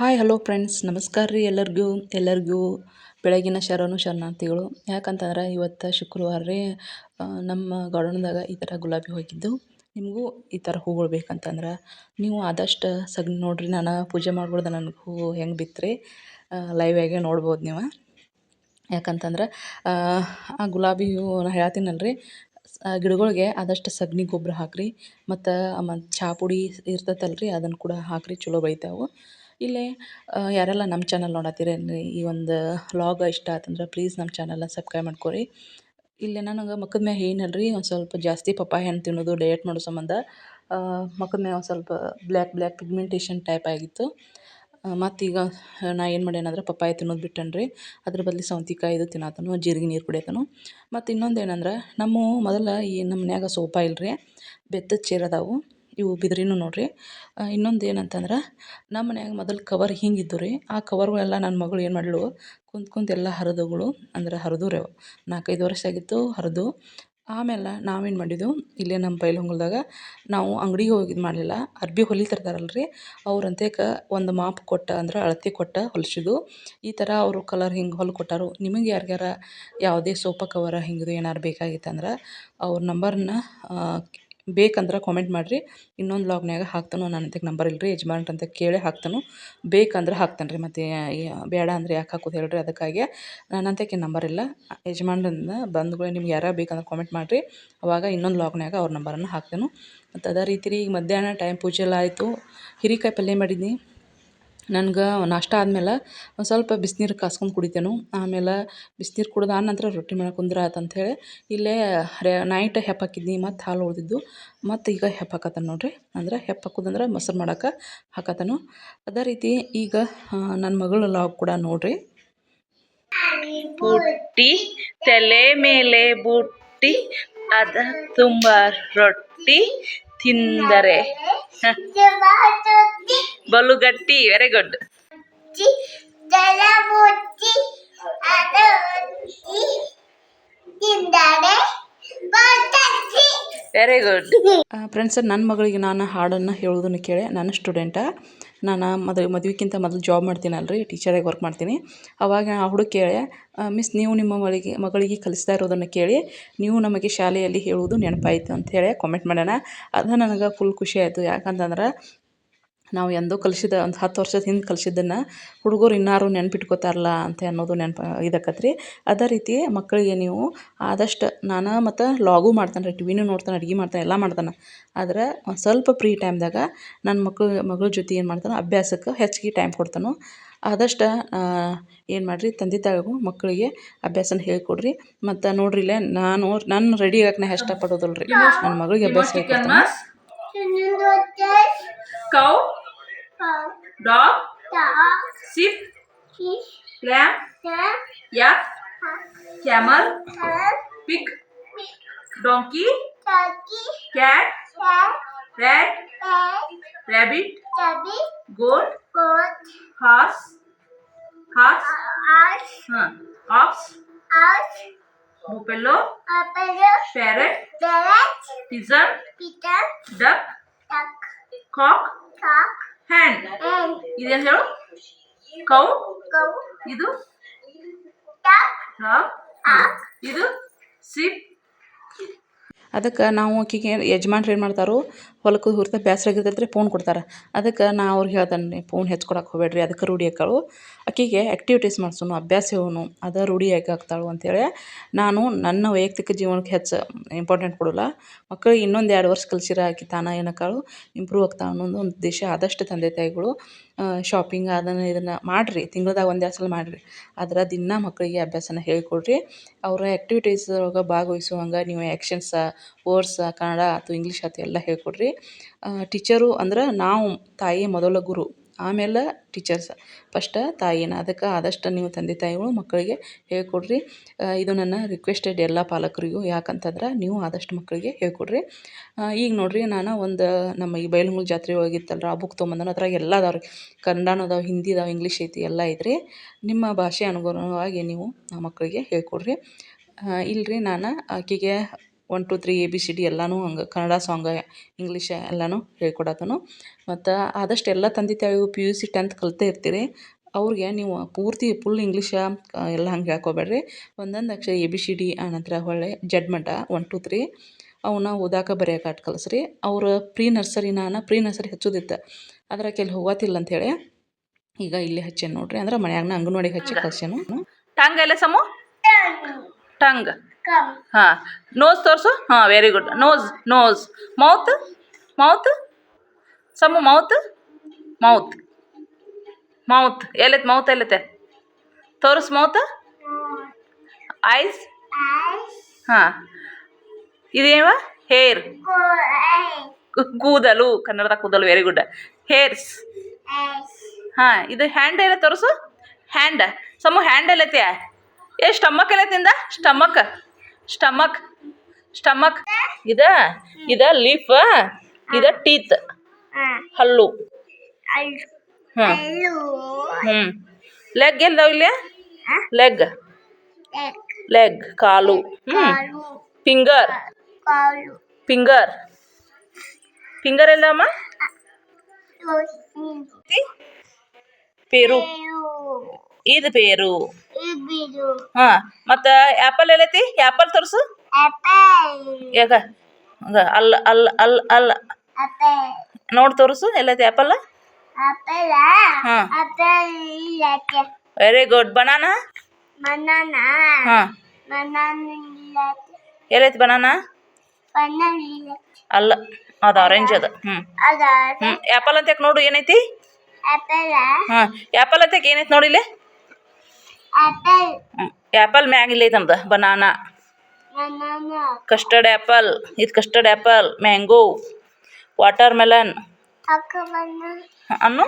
Hi, hello friends. ನಮಸ್ಕಾರ ರೀ ಎಲ್ಲರಿಗೂ. ಎಲ್ಲರಿಗೂ ಬೆಳಗಿನ ಶರಣು ಶರಣಾರ್ಥಿಗಳು. ಯಾಕಂತಂದ್ರೆ ಇವತ್ತು ಶುಕ್ರವಾರ ರೀ ನಮ್ಮ ಗಾರ್ಡನ್ದಾಗ ಈ ಥರ ಗುಲಾಬಿ ಹೋಗಿದ್ದು ನಿಮಗೂ ಈ ಥರ ಹೂಗಳು ಬೇಕಂತಂದ್ರೆ ನೀವು ಆದಷ್ಟು ಸಗ್, ನೋಡಿರಿ ನಾನು ಪೂಜೆ ಮಾಡ್ಬಿಡ್ದೆ ನನಗೆ ಹೂವು ಹೆಂಗೆ ಬಿತ್ತರಿ. ಲೈವ್ ಆಗೇ ನೋಡ್ಬೋದು ನೀವು. ಯಾಕಂತಂದ್ರೆ, ಆ ಗುಲಾಬಿ ಹೂವು ನಾ ಹೇಳ್ತೀನಲ್ರಿ ಗಿಡಗಳಿಗೆ ಆದಷ್ಟು ಸಗಣಿ ಗೊಬ್ಬರ ಹಾಕ್ರಿ. ಮತ್ತು ಮತ್ತು ಚಹಾ ಪುಡಿ ಇರ್ತೈತಲ್ಲ ರೀ ಅದನ್ನು ಕೂಡ ಹಾಕ್ರಿ, ಚಲೋ ಬೆಳಿತಾವೆ. ಇಲ್ಲೇ ಯಾರೆಲ್ಲ ನಮ್ಮ ಚಾನಲ್ ನೋಡತ್ತೀರಿ ಈ ಒಂದು ವ್ಲಾಗ ಇಷ್ಟ ಆತಂದ್ರೆ ಪ್ಲೀಸ್ ನಮ್ಮ ಚಾನಲ್ನ ಸಬ್ಸ್ಕ್ರೈಬ್ ಮಾಡ್ಕೊರಿ. ಇಲ್ಲೇ ನನಗೆ ಮಕ್ಕದ ಮ್ಯಾಗ ಏನಲ್ಲ ರೀ ಒಂದು ಸ್ವಲ್ಪ ಜಾಸ್ತಿ ಪಪ್ಪಾಯ ಹಣ್ಣು ತಿನ್ನೋದು ಡಯಟ್ ಮಾಡೋ ಸಂಬಂಧ ಮಕ್ಕದ ಮ್ಯಾಗ ಒಂದು ಸ್ವಲ್ಪ ಬ್ಲ್ಯಾಕ್ ಬ್ಲ್ಯಾಕ್ ಪಿಗ್ಮೆಂಟೇಷನ್ ಟೈಪ್ ಆಗಿತ್ತು. ಮತ್ತೀಗ, ನಾ ಏನು ಮಾಡ್ಯಾನಂದ್ರೆ ಪಪ್ಪಾಯ ತಿನ್ನೋದು ಬಿಟ್ಟೇನಿ ರೀ ಅದ್ರ ಬದಲು ಸೌಂತಿಕಾಯಿ ಇದು ತಿನ್ನತ್ತನು ಜೀರಿಗೆ ನೀರು ಕುಡಿಯತ್ತನು ಮತ್ತು ಇನ್ನೊಂದು ಏನಂದ್ರೆ, ನಮ್ಮ ಮೊದಲು ಈ ನಮ್ಮ ಮನ್ಯಾಗ ಇಲ್ಲ ರೀ ಬೆತ್ತದ ಚೇರ್ ಅದಾವು. ಇವು ಬಿದ್ರಿನೂ ನೋಡಿರಿ. ಇನ್ನೊಂದು ಏನಂತಂದ್ರೆ ನಮ್ಮ ಮನ್ಯಾಗ ಮೊದಲು ಕವರ್ ಹಿಂಗಿದ್ದು ರೀ ಆ ಕವರ್ಗಳೆಲ್ಲ ನನ್ನ ಮಗಳು ಏನು ಮಾಡಲು ಕುಂತು ಕುಂತು ಎಲ್ಲ ಹರಿದುಗಳು. ಅಂದ್ರೆ ಹರಿದು ರೀ ಅವು ನಾಲ್ಕೈದು ವರ್ಷ ಆಗಿತ್ತು ಹರಿದು. ಆಮೇಲೆ ನಾವೇನು ಮಾಡಿದ್ದು ಇಲ್ಲೇ ನಮ್ಮ ಬೈಲಹೊಂಗಲ್ದಾಗ ನಾವು ಅಂಗಡಿಗೆ ಹೋಗಿ ಇದು ಮಾಡಲಿಲ್ಲ. ಅರ್ಬಿ ಹೊಲಿತಿರ್ತಾರಲ್ಲ ರೀ ಅವ್ರಂತೇಕ ಒಂದು ಮಾಪ್ ಕೊಟ್ಟ, ಅಂದ್ರೆ ಅಳತೆ ಕೊಟ್ಟ ಹೊಲಿಸಿದ್ದು ಈ ಥರ ಅವರು ಕಲರ್ ಹಿಂಗೆ ಹೊಲ್ ಕೊಟ್ಟಾರು. ನಿಮಗೆ ಯಾರಿಗಾರ ಯಾವುದೇ ಸೋಫಾ ಕವರ ಹಿಂಗಿದು ಏನಾರು ಬೇಕಾಗಿತ್ತಂದ್ರೆ, ಅವ್ರ ನಂಬರ್ನ ಬೇಕಂದ್ರೆ ಕಾಮೆಂಟ್ ಮಾಡಿರಿ. ಇನ್ನೊಂದು ಲಾಗ್ನ್ಯಾಗ ಹಾಕ್ತಾನೋ ನನ್ನ ಅಂತೆಕ್ ನಂಬರ್ ಇಲ್ಲ ರೀ ಯಜಮಾನ್ರು ಅಂತ ಕೇಳಿ ಹಾಕ್ತಾನೋ. ಬೇಕಂದ್ರೆ ಹಾಕ್ತಾನೆ ರೀ ಮತ್ತು ಬೇಡ ಅಂದರೆ ಯಾಕೆ ಹಾಕೋದು ಹೇಳಿರಿ ಅದಕ್ಕಾಗಿ. ನನ್ನಂತಕ್ಕೆ ನಂಬರ್ ಇಲ್ಲ. ಯಜಮಾನ್ರಿಂದ ಬಂದ್ಗಳೇ ನಿಮ್ಗೆ ಯಾರು ಬೇಕಂದ್ರೆ ಕಾಮೆಂಟ್ ಮಾಡಿರಿ. ಅವಾಗ ಇನ್ನೊಂದು ಲಾಗ್ನ್ಯಾಗ ಅವ್ರ ನಂಬರನ್ನು ಹಾಕ್ತೇನೆ. ಮತ್ತು ಅದೇ ರೀತಿ ರೀ ಈಗ ಮಧ್ಯಾಹ್ನ ಟೈಮ್ ಪೂಜೆ ಎಲ್ಲ ಆಯಿತು. ಹೀರೆಕಾಯಿ ಪಲ್ಯ ಮಾಡಿದ್ನಿ. ನನ್ಗೆ ನಾಷ್ಟ ಆದ್ಮೇಲೆ ಒಂದು ಸ್ವಲ್ಪ ಬಿಸ್ನೀರು ಕಾಸ್ಕೊಂಡು ಕುಡಿತೇನೆ. ಆಮೇಲೆ ಬಿಸ್ನೀರು ಕುಡ್ದು ಆದ ನಂತರ ರೊಟ್ಟಿ ಮಾಡಕ್ಕೆ ಕುಂದ್ರೆ ಅಂತ್ಹೇಳಿ ಇಲ್ಲೇ ರೇ ನೈಟ್ ಹೆಪ್ಪ ಹಾಕಿದ್ನಿ, ಮತ್ತು ಹಾಲು ಉಳಿದಿದ್ದು. ಮತ್ತು ಈಗ ಹೆಪ್ಪ ಹಾಕತ್ತಾನ ನೋಡಿರಿ. ಅಂದ್ರೆ ಹೆಪ್ಪ ಅಂದ್ರೆ ಮೊಸರು ಮಾಡಕ್ಕೆ ಹಾಕತ್ತಾನು. ಅದೇ ರೀತಿ ಈಗ ನನ್ನ ಮಗಳು ಲಾಗ್ ಕೂಡ ನೋಡಿರಿ. ಬುಟ್ಟಿ ತಲೆ ಮೇಲೆ ಬುಟ್ಟಿ, ಅದ ತುಂಬ ರೊಟ್ಟಿ ತಿಂದರೆ. ಬಲು ಗಟ್ಟಿ very good very good friends ನನ್ನ ಮಗಳಿಗೆ ನಾನು ಹಾಡನ್ನು ಹೇಳೋದನ್ನು ಕೇಳಿ. ನನ್ನ ಸ್ಟೂಡೆಂಟ ನಾನು ಮದುವೆ, ಮದುವೆಕ್ಕಿಂತ ಮೊದಲು ಜಾಬ್ ಮಾಡ್ತೀನಲ್ರಿ ಟೀಚರಾಗಿ ವರ್ಕ್ ಮಾಡ್ತೀನಿ. ಅವಾಗ ಆ ಹುಡುಗ ಕೇಳಿ ಮಿಸ್ ನೀವು ನಿಮ್ಮ ಮಗಳಿಗೆ ಮಗಳಿಗೆ ಕಲಿಸ್ತಾ ಇರೋದನ್ನು ಕೇಳಿ. ನೀವು ನಮಗೆ ಶಾಲೆಯಲ್ಲಿ ಹೇಳುವುದು ನೆನಪಾಯಿತು ಅಂತ ಹೇಳಿ ಕಾಮೆಂಟ್ ಮಾಡ್ಯಾನ. ಅದು ನನಗೆ ಫುಲ್ ಖುಷಿ ಆಯಿತು. ಯಾಕಂತಂದ್ರೆ ನಾವು ಎಂದೋ ಕಲಿಸಿದ, ಒಂದು ಹತ್ತು ವರ್ಷದ ಹಿಂದೆ ಕಲ್ಸಿದ್ದನ್ನು ಹುಡುಗರು ಇನ್ನಾರು ನೆನ್ಪಿಟ್ಕೋತಾರಲ್ಲ ಅಂತ ಅನ್ನೋದು ನೆನ್ಪು ಇದಾಕತ್ತೆ ರೀ ಅದೇ ರೀತಿ ಮಕ್ಕಳಿಗೆ ನೀವು ಆದಷ್ಟು ನಾನು ಮತ್ತು ಲಾಗು ಮಾಡ್ತಾನೆ ರೀ, ಟಿವಿನೂ ನೋಡ್ತಾನೆ, ಅಡ್ಗೆ ಮಾಡ್ತಾನೆ, ಎಲ್ಲ ಮಾಡ್ತಾನೆ. ಆದ್ರೆ ಒಂದು ಸ್ವಲ್ಪ ಫ್ರೀ ಟೈಮ್ದಾಗ ನನ್ನ ಮಕ್ಕಳು ಮಗಳ ಜೊತೆ ಏನು ಮಾಡ್ತಾನೆ ಅಭ್ಯಾಸಕ್ಕೆ ಹೆಚ್ಚಿಗೆ ಟೈಮ್ ಕೊಡ್ತಾನೋ ಆದಷ್ಟು ಏನು ಮಾಡಿರಿ ತಂದೆ ತಾಯಿಗೂ ಮಕ್ಕಳಿಗೆ ಅಭ್ಯಾಸನ ಹೇಳಿಕೊಡ್ರಿ. ಮತ್ತು ನೋಡ್ರಿ ಇಲ್ಲೇ ನಾನು ನನ್ನ ರೆಡಿ ಆಗಕ್ಕೆ ನಾ ಇಷ್ಟಪಡೋದಲ್ರಿ. ನನ್ನ ಮಗಳಿಗೆ ಅಭ್ಯಾಸ ಹೇಳ್ಕೊಡ್ತಾನೆ. dog, dog, sheep, sheep lamb, lamb, yak, camel, camel pig, pig, donkey, donkey, cat, cat, rat, rat, rabbit, rabbit, goat, goat, horse, horse, horse, हाँ, ox, ox, buffalo, buffalo, parrot, parrot, pigeon, pigeon, duck, duck, cock, cock hand ಇದೇನು ಹೇಳು cow? ಇದು? ಇದು? SIP. ಅದಕ್ಕೆ ನಾವು ಆಕಿಗೆ ಯಜಮಾನ್ರು ಏನು ಮಾಡ್ತಾರೋ, ಹೊಲಕ್ಕೆ ಹುರ್ತ ಬೇಸ್ರ ಆಗಿರ್ತೈತೆ ರೀ ಫೋನ್ ಕೊಡ್ತಾರೆ. ಅದಕ್ಕೆ ನಾ ಅವ್ರಿಗೆ ಹೇಳ್ತಾನೆ ರೀ ಫೋನ್ ಹೆಚ್ಕೊಡಕ್ಕೆ ಹೋಗ್ಬೇಡ್ರಿ, ಅದಕ್ಕೆ ರೂಢಿ ಆಕಳು. ಆಕಿಗೆ ಆ್ಯಕ್ಟಿವಿಟೀಸ್ ಮಾಡಿಸೋನು, ಅಭ್ಯಾಸ ಇವನು, ಅದು ರೂಢಿ ಆಗಿ ಆಗ್ತಾಳು ಅಂತೇಳಿ ನಾನು ನನ್ನ ವೈಯಕ್ತಿಕ ಜೀವನಕ್ಕೆ ಹೆಚ್ಚು ಇಂಪಾರ್ಟೆಂಟ್ ಕೊಡೋಲ್ಲ. ಮಕ್ಕಳಿಗೆ ಇನ್ನೊಂದು ಎರಡು ವರ್ಷ ಕಲ್ಸಿರ ಆಕೆ ತಾನೇ ಏನಕ್ಕಾಳು ಇಂಪ್ರೂವ್ ಆಗ್ತಾಳೆ ಅನ್ನೋದು ಒಂದು ಉದ್ದೇಶ. ಆದಷ್ಟು ತಂದೆ ತಾಯಿಗಳು ಶಾಪಿಂಗ್ ಅದನ್ನು ಇದನ್ನು ಮಾಡಿರಿ, ತಿಂಗಳ್ದಾಗ ಒಂದು ಸಲ ಮಾಡಿರಿ. ಆದ್ರೆ ದಿನ ಮಕ್ಕಳಿಗೆ ಅಭ್ಯಾಸನ ಹೇಳಿಕೊಡ್ರಿ. ಅವರ ಆ್ಯಕ್ಟಿವಿಟೀಸ್ ಒಳಗೆ ಭಾಗವಹಿಸುವಂಗೆ ನೀವು ಆ್ಯಕ್ಷನ್ಸ ವರ್ಡ್ಸ ಕನ್ನಡ ಆಯ್ತು ಇಂಗ್ಲೀಷ್ ಆಯ್ತು ಎಲ್ಲ ಹೇಳಿಕೊಡ್ರಿ. ಟೀಚರು ಅಂದ್ರೆ ನಾವು ತಾಯಿ ಮೊದಲ ಗುರು. ಆಮೇಲೆ ಟೀಚರ್ಸ್ ಫಸ್ಟ ತಾಯಿನ ಅದಕ್ಕೆ ಆದಷ್ಟು ನೀವು ತಂದೆ ತಾಯಿಗಳು, ಮಕ್ಕಳಿಗೆ ಹೇಳ್ಕೊಡ್ರಿ. ಇದು ನನ್ನ ರಿಕ್ವೆಸ್ಟೆಡ್ ಎಲ್ಲ ಪಾಲಕರಿಗೂ, ಯಾಕಂತಂದ್ರೆ ನೀವು ಆದಷ್ಟು ಮಕ್ಕಳಿಗೆ ಹೇಳ್ಕೊಡ್ರಿ. ಈಗ ನೋಡಿರಿ, ನಾನು ಒಂದು ನಮ್ಮ ಈ ಬೈಲಹೊಂಗಲ ಜಾತ್ರೆ ಹೋಗಿತ್ತಲ್ಲ ಆ ಬುಕ್ ತೊಗೊಂಬಂದನ, ಅದ್ರಾಗ ಎಲ್ಲ ಅದಾವೆ ರೀ. ಕನ್ನಡನೂ ಅದಾವೆ, ಹಿಂದಿ ಅದಾವೆ ಇಂಗ್ಲೀಷ್ ಐತಿ, ಎಲ್ಲ ಐತ್ರಿ. ನಿಮ್ಮ ಭಾಷೆ ಅನುಗುಣವಾಗಿ ನೀವು ಆ ಮಕ್ಕಳಿಗೆ ಹೇಳಿಕೊಡ್ರಿ. ಇಲ್ಲರಿ ನಾನು ಆಕೆಗೆ one two three A B C D ಎಲ್ಲನೂ ಹಂಗೆ ಕನ್ನಡ ಸಾಂಗ ಇಂಗ್ಲೀಷ ಎಲ್ಲನೂ ಹೇಳ್ಕೊಡತನು. ಮತ್ತು ಆದಷ್ಟು ಎಲ್ಲ ತಂದೆ ತಾಯಿಗೂ ಪಿ ಯು ಸಿ ಟೆಂತ್ ಕಲಿತೇ ಇರ್ತೀರಿ. ಅವ್ರಿಗೆ ನೀವು ಪೂರ್ತಿ ಫುಲ್ ಇಂಗ್ಲೀಷ ಎಲ್ಲ ಹಂಗೆ ಹೇಳ್ಕೊಬೇಡ್ರಿ. ಒಂದೊಂದು ಅಕ್ಷರ ಎ ಬಿ ಸಿ ಡಿ ಆನಂತರ ಒಳ್ಳೆ ಜಡ್ಮಟ ಒನ್ ಟು ತ್ರೀ ಅವನ್ನ ಓದಾಕ ಬರೆಯೋಕೆ ಅಟ್ ಕಲಿಸ್ರಿ. ಅವ್ರ ಪ್ರೀ ನರ್ಸರಿ ನಾನು ಪ್ರೀ ನರ್ಸರಿ ಹಚ್ಚೋದಿತ್ತು. ಅದರ ಕೆಲ ಹೋಗತ್ತಿಲ್ಲ ಅಂಥೇಳಿ ಈಗ ಇಲ್ಲಿ ಹಚ್ಚೇನು ನೋಡ್ರಿ. ಅಂದ್ರೆ ಮನ್ಯಾಗನ ಅಂಗನವಾಡಿಗೆ ಹಚ್ಚಿ ಕಳ್ಸೇನು ಟಂಗ್ ಎಲ್ಲ ಸಮು? ಟಂಗ್ ಹಾಂ ನೋಸ್ ತೋರಿಸು ಹಾಂ very good nose nose mouth mouth ಸಮು ಮೌತ್ ಮೌತ್ ಮೌತ್ ಎಲ್ಲೈತೆ ಮೌತ್ ಎಲ್ಲೈತೆ ತೋರಿಸ್ ಮೌತ್ ಐಸ್ ಹಾಂ ಇದೇವ ಹೇರ್ ಕೂದಲು ಕನ್ನಡದಾಗ ಕೂದಲು ವೆರಿ ಗುಡ್ ಹೇರ್ಸ್ ಹಾಂ ಇದು ಹ್ಯಾಂಡ್ ಎಲ್ಲ ತೋರಿಸು ಹ್ಯಾಂಡ್ ಸಮು ಹ್ಯಾಂಡ್ ಎಲ್ಲೈತೆ ಏ ಸ್ಟಮಕ್ ಎಲ್ಲೈತಿಂದ ಸ್ಟಮಕ್ ಸ್ಟಮಕ್ ಸ್ಟಮಕ್ ಇದ? ಇದ ಲೀಫ್ ಇದ ಟೀತ್ ಹಲ್ಲು. ಹ್ಞೂ ಹ್ಞೂ ಲೆಗ್ ಎಲ್ಲದಾವ ಇಲ್ಲಿ? ಲೆಗ್ ಲೆಗ್ ಕಾಲು. ಹ್ಞೂ ಫಿಂಗರ್ ಫಿಂಗರ್ ಫಿಂಗರ್ ಎಲ್ಲಮ್ಮ ಪೇರು. ಇದು ಪೇರು. ಹಾಂ ಮತ್ತು ಆಪಲ್ ಎಲ್ಲೈತಿ? ಆಪಲ್ ತೋರಿಸು. ಯಾಕ? ಹಂಗ ಅಲ್ಲ ಅಲ್ಲ ಅಲ್ಲ ಅಲ್ಲ ನೋಡಿ ತೋರಿಸು ಎಲ್ಲೈತಿ ಆ್ಯಪಲ್ ಹಾಂ. ವೆರಿ ಗುಡ್ ಬನಾನ ಹಾಂ. ಎಲ್ಲೈತಿ ಬನಾನ ಅಲ್ಲ ಅದು ಆರೆಂಜ್ ಅದ. ಹ್ಞೂ ಆ್ಯಪಲ್ ಅಂತ ನೋಡು ಏನೈತಿ? ಹಾಂ ಆಪಲ್ ಅಂತ ಏನೈತಿ ನೋಡಿ ಇಲ್ಲಿ? ಆ್ಯಪಲ್ ಮ್ಯಾಗ ಇಲ್ಲೈತೆ ನಮ್ದು ಬನಾನಾ. ಕಸ್ಟರ್ಡ್ ಆ್ಯಪಲ್ ಇದು custard apple mango watermelon ಅನ್ನು?